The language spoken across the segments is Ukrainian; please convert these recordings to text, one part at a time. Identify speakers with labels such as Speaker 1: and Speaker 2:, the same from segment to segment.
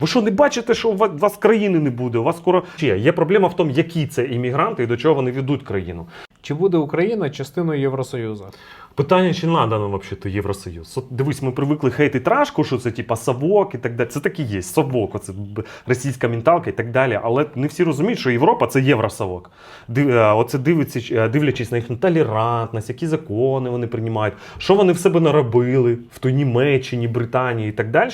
Speaker 1: Ви що не бачите, що у вас, країни не буде? У вас скоро ще є проблема в тому, які це іммігранти і до чого вони ведуть країну.
Speaker 2: Чи буде Україна частиною Євросоюзу?
Speaker 1: Питання, чи надо нам взагалі Євросоюз? От дивись, ми привикли хейтити рашку, що це типа совок і так далі. Це так і є. Совок, оце російська менталка і так далі. Але не всі розуміють, що Європа це євросовок. Е, оце дивиться, е, дивлячись на їхню толерантність, які закони вони приймають, що вони в себе наробили в той Німеччині, Британії і так далі.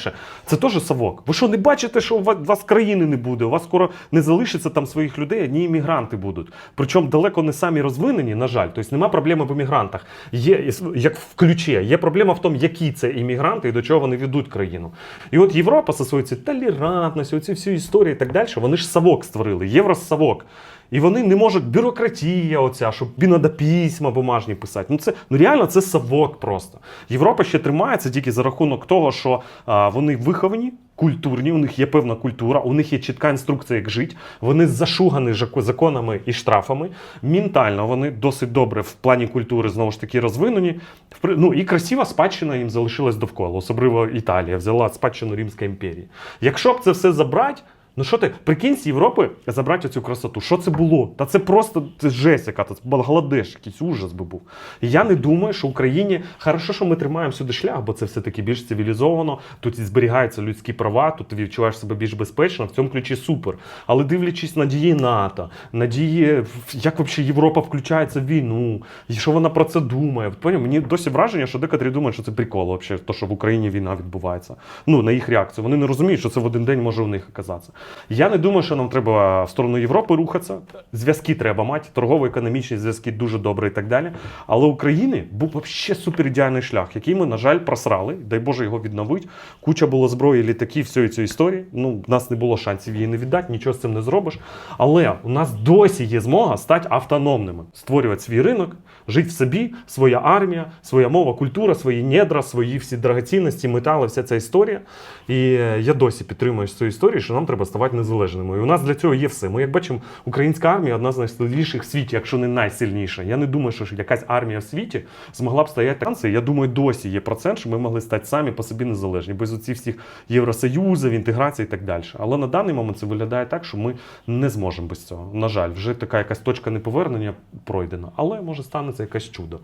Speaker 1: Це теж совок. Ви що не бачите, що у вас, країни не буде? У вас скоро не залишиться там своїх людей, одні іммігранти будуть. Причому далеко не самі розвинені, на жаль. Тобто нема проблеми в іммігрантах. Є як в ключі. Є проблема в тому, які це іммігранти і до чого вони ведуть країну. І от Європа цією толерантністю, оці всі історії і так далі, вони ж совок створили, євросовок. І вони не можуть бюрократія, оця, щоб треба письма бумажні писати. Ну це ну реально це совок просто. Європа ще тримається тільки за рахунок того, що а, вони виховані. Культурні, у них є певна культура, у них є чітка інструкція, як жити. Вони зашугані законами і штрафами. Ментально вони досить добре в плані культури знову ж таки розвинені. Ну і красива спадщина їм залишилась довкола, особливо Італія взяла спадщину Римської імперії. Якщо б це все забрати. Ну що ти, прикинь з Європи забрати цю красоту. Що це було? Та це просто це жесть, яка це Бангладеш, якийсь ужас би був. Я не думаю, що Україні хорошо, що ми тримаємо сюди шлях, бо це все-таки більш цивілізовано. Тут і зберігаються людські права, тут ти відчуваєш себе більш безпечно. В цьому ключі супер. Але дивлячись на дії НАТО, на дії, як взагалі Європа включається в війну, і що вона про це думає. Поняв? Мені досі враження, що декотрі думають, що це прикол, взагалі, то, що в Україні війна відбувається. Ну, на їх реакцію. Вони не розуміють, що це в один день може у них оказатися. Я не думаю, що нам треба в сторону Європи рухатися. Зв'язки треба мати, торгово-економічні зв'язки дуже добре і так далі. Але України був взагалі супер ідеальний шлях, який ми, на жаль, просрали. Дай Боже його відновити. Куча було зброї, літаків, всієї цієї історії. Ну, в нас не було шансів її не віддати, нічого з цим не зробиш. Але у нас досі є змога стати автономними, створювати свій ринок, жити в собі, своя армія, своя мова, культура, свої недра, свої всі драгоцінності, метали, вся ця історія. І е, я досі підтримую цю історію, що нам треба ставати незалежними. І у нас для цього є все. Ми, як бачимо, українська армія одна з найсильніших в світі, якщо не найсильніша. Я не думаю, що якась армія в світі змогла б стояти танці. Я думаю, досі є процент, що ми могли стати самі по собі незалежні, без оці всіх євросоюзів, інтеграції і так далі. Але на даний момент це виглядає так, що ми не зможемо без цього. На жаль, вже така якась точка неповернення пройдена. Але може станеться якесь чудо.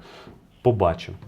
Speaker 1: Побачимо.